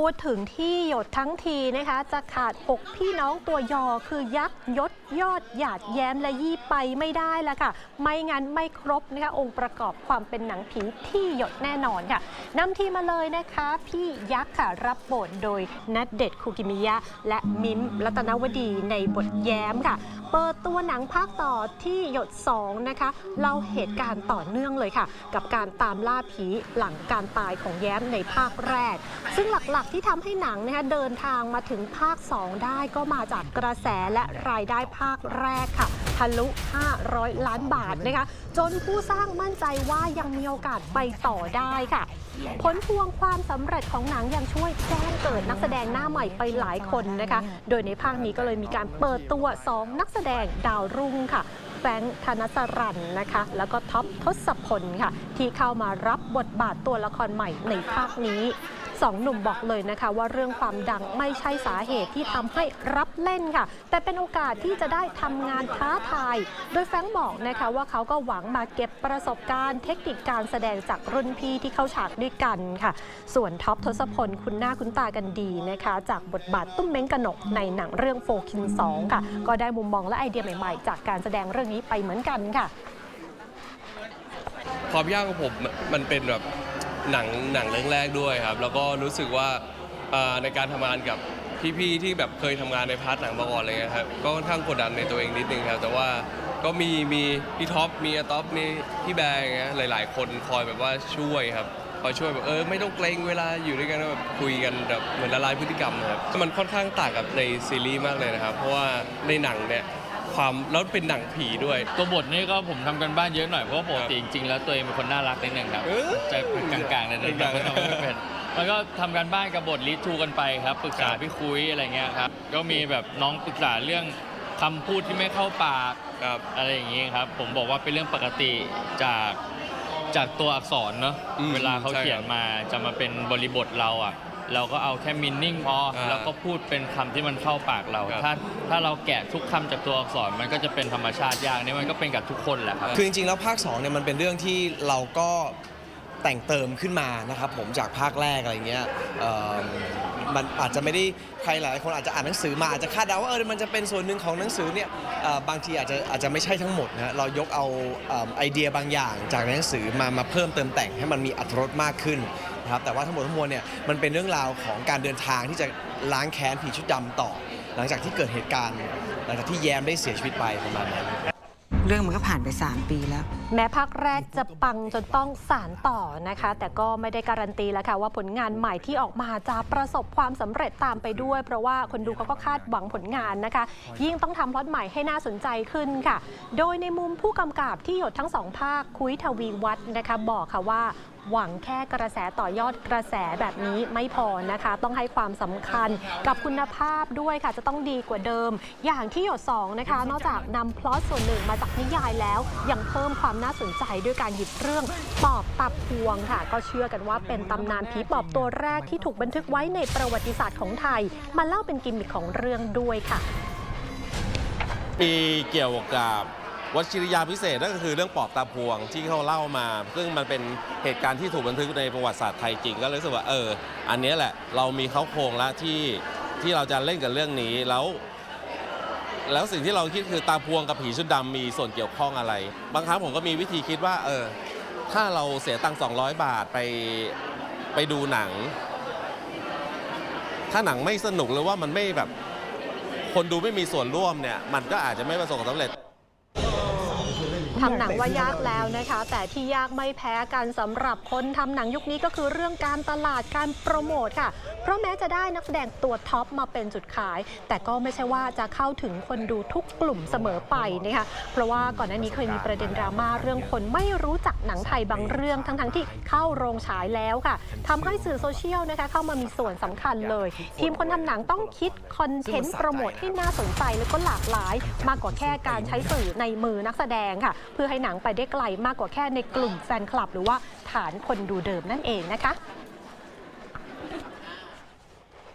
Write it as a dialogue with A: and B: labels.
A: พูดถึงที่หยดทั้งทีนะคะจะขาดอกพี่น้องตัวยอคือยักษ์ยศยอดหยาดแย้มและยี่ไปไม่ได้แล้วค่ะ ไม่งั้นไม่ครบนะคะองค์ประกอบความเป็นหนังผีที่หยดแน่นอนค่ะนำทีมาเลยนะคะ พี่ยักษ์ค่ะรับบทโดยนัดเดชคุกิมิยะ และมิมรัตนวดีในบทแย้มค่ะ เปิดตัวหนังภาคต่อที่หยด 2 นะคะเล่าเหตุการณ์ต่อเนื่องเลยค่ะ กับการตามล่าผีหลังการตายของแย้มในภาคแรก ซึ่งหลักๆที่ทำให้หนังนะคะเดินทางมาถึงภาค 2 ได้ก็มาจากกระแสและรายได้ภาคแรกค่ะทะลุ 500 ล้านบาทนะคะ จนผู้สร้างมั่นใจว่ายังมีโอกาสไปต่อได้ค่ะ ผลพวงความสำเร็จของหนังยังช่วยแจ้งเกิดนักแสดงหน้าใหม่ไปหลายคนนะคะ โดยในภาคนี้ก็เลยมีการเปิดตัว 2 นักแสดงดาวรุ่งค่ะแฟงธนสรันนะคะ แล้วก็ท็อปทศพลค่ะ ที่เข้ามารับบทบาทตัวละครใหม่ในภาคนี้ สองหนุ่มบอกเลยนะคะว่าเรื่องความดังไม่ใช่สาเหตุที่ทำให้รับเล่นค่ะ แต่เป็นโอกาสที่จะได้ทำงานท้าทาย โดยแฟงบอกนะคะว่าเขาก็หวังมาเก็บประสบการณ์ เทคนิคการแสดงจากรุ่นพี่ที่เข้าฉากด้วยกันค่ะ ส่วนท็อปทศพลคุณหน้าคุณตากันดีนะคะ จากบทบาทตุ้มเม้งกนกในหนังเรื่องโฟคิน2ค่ะ ก็ได้มุมมองและไอเดียใหม่ๆ จากการแสดงเรื่องนี้ไปเหมือนกันค่ะ
B: ความยากของผมมันเป็นแบบ หนังหนังเรื่องแรกด้วยครับ แล้วก็รู้สึกว่าอ่าในการทำงานกับพี่ๆที่แบบเคยทำงานในพาร์ทหนังมาก่อนอะไรเงี้ยครับก็ค่อนข้างกดดันในตัวเองนิดนึงครับแต่ว่าก็มีมีพี่ท็อปมีอาท็อปมีพี่แบงค์เงี้ยหลาย ๆ คนคอยแบบว่าช่วยครับคอยช่วยแบบเออไม่ต้องเกรงเวลาอยู่ด้วยกันแบบคุยกันแบบเหมือนละลายพฤติกรรมครับมันค่อนข้างต่างกับในซีรีส์มากเลยนะครับเพราะว่าในหนังเนี่ย ความแล้วเป็นหนังผีด้วย
C: ตัวบทนี่ก็ผมทำกันบ้านเยอะหน่อยเพราะว่าปกติจริงๆแล้วตัวเองเป็นคนน่ารักนิดนึงครับ
B: เออ
C: จะเป็นกลางๆเลยนะ
B: กลางๆ
C: ทำไม่เป็นมันก็ทำกันบ้านกับบทลิทูกันไปครับปรึกษา
B: ครับ
C: พี่คุยอะไรเงี้ยครับก็มีแบบน้องปรึกษาเรื่องคำพูดที่ไม่เข้าปาก
B: ครับ
C: อะไรอย่างงี้ครับ ผมบอกว่าเป็นเรื่องปกติจากจากตัวอักษรเนาะ
B: อืม
C: เวลาเขา
B: ใช่ครับ
C: เขียนมาจะมาเป็นบริบทเราอะ เราก็เอาแค่มินนิ่งพอ
B: อ่า
C: แล้วก็พูดเป็นคำที่มันเข้าปากเรา
B: ครับ
C: ถ้าถ้าเราแกะทุกคำจากตัวอักษรมันก็จะเป็นธรรมชาติยากเนี่ยมันก็เป็นกับทุกคนแหละครับ
D: คือจริงๆ แล้วภาค2เนี่ยมันเป็นเรื่องที่เราก็แต่งเติมขึ้นมานะครับผมจากภาคแรกอะไรเงี้ยเอิ่มมันอาจจะไม่ได้ใครหลายคนอาจจะอ่านหนังสือมาอาจจะคาดเดาว่าเออมันจะเป็นส่วนหนึ่งของหนังสือเนี่ยเอ่อบางทีอาจจะอาจจะไม่ใช่ทั้งหมดนะฮะเรายกเอาเอิ่มไอเดียบางอย่างจากในหนังสือมามาเพิ่มเติมแต่งให้มันมีอรรถรสมากขึ้นนะ ครับแต่ว่าทั้งหมดทั้งมวลเนี่ยมันเป็นเรื่องราวของการเดินทางที่จะล้างแค้นผีชุดดำต่อ หลังจากที่เกิดเหตุการณ์ หลังจากที่แยมได้เสียชีวิตไปประมาณนั้น
E: เรื่องมันก็ผ่านไป 3 ปีแล้ว
A: แม้ภาคแรกจะปังจนต้องสารต่อนะคะ แต่ก็ไม่ได้การันตีแล้วค่ะว่าผลงานใหม่ที่ออกมาจะประสบความสำเร็จตามไปด้วย เพราะว่าคนดูเขาก็คาดหวังผลงานนะคะ ยิ่งต้องทำพล็อตใหม่ให้น่าสนใจขึ้นค่ะ โดยในมุมผู้กำกับที่หยดทั้งสองภาคคุยทวีวัฒน์นะคะ บอกค่ะว่า หวังแค่กระแสต่อยอดกระแสแบบนี้ไม่พอนะคะ ต้องให้ความสำคัญกับคุณภาพด้วยค่ะ จะต้องดีกว่าเดิม อย่างที่หยด2นะคะ นอกจากนำพล็อตส่วนหนึ่งมาจากนิยายแล้ว ยังเพิ่มความน่าสนใจด้วยการหยิบเรื่องปอบตับพวงค่ะ ก็เชื่อกันว่าเป็นตำนานผีปอบตัวแรกที่ถูกบันทึกไว้ในประวัติศาสตร์ของไทย มาเล่าเป็นกิมมิคของเรื่องด้วยค่ะ
F: มีเกี่ยวกับ วชิรยาพิเศษนั่นก็คือเรื่องปอบตาพวงที่เขาเล่ามา ซึ่งมันเป็นเหตุการณ์ที่ถูกบันทึกในประวัติศาสตร์ไทยจริง ก็เลยรู้สึกว่าเออ อันนี้แหละเรามีเขาโครงแล้วที่ที่เราจะเล่นกับเรื่องนี้แล้วแล้วสิ่งที่เราคิดคือตาพวงกับผีชุดดำมีส่วนเกี่ยวข้องอะไร บางครั้งผมก็มีวิธีคิดว่า เออ ถ้าเราเสียตังค์200 บาทไปไปดูหนัง ถ้าหนังไม่สนุกหรือว่ามันไม่แบบ คนดูไม่มีส่วนร่วมเนี่ย มันก็อาจจะไม่ประสบความสำเร็จ
A: ทำหนังว่ายากแล้วนะคะ แต่ที่ยากไม่แพ้กันสำหรับคนทำหนังยุคนี้ก็คือเรื่องการตลาดการโปรโมทค่ะ เพราะแม้จะได้นักแสดงตัวท็อปมาเป็นจุดขาย แต่ก็ไม่ใช่ว่าจะเข้าถึงคนดูทุกกลุ่มเสมอไปนะคะเพราะว่าก่อนหน้านี้เคยมีประเด็นดราม่าเรื่องคนไม่รู้จักหนังไทยบางเรื่องทั้งๆที่เข้าโรงฉายแล้วค่ะทำให้สื่อโซเชียลนะคะเข้ามามีส่วนสำคัญเลย ทีมคนทำหนังต้องคิดคอนเทนต์โปรโมทให้น่าสนใจแล้วก็หลากหลาย มากกว่าแค่การใช้สื่อในมือนักแสดงค่ะเพื่อให้หนังไปได้ไกลมากกว่าแค่ในกลุ่มแฟนคลับ หรือว่าฐานคนดูเดิมนั่นเองนะคะ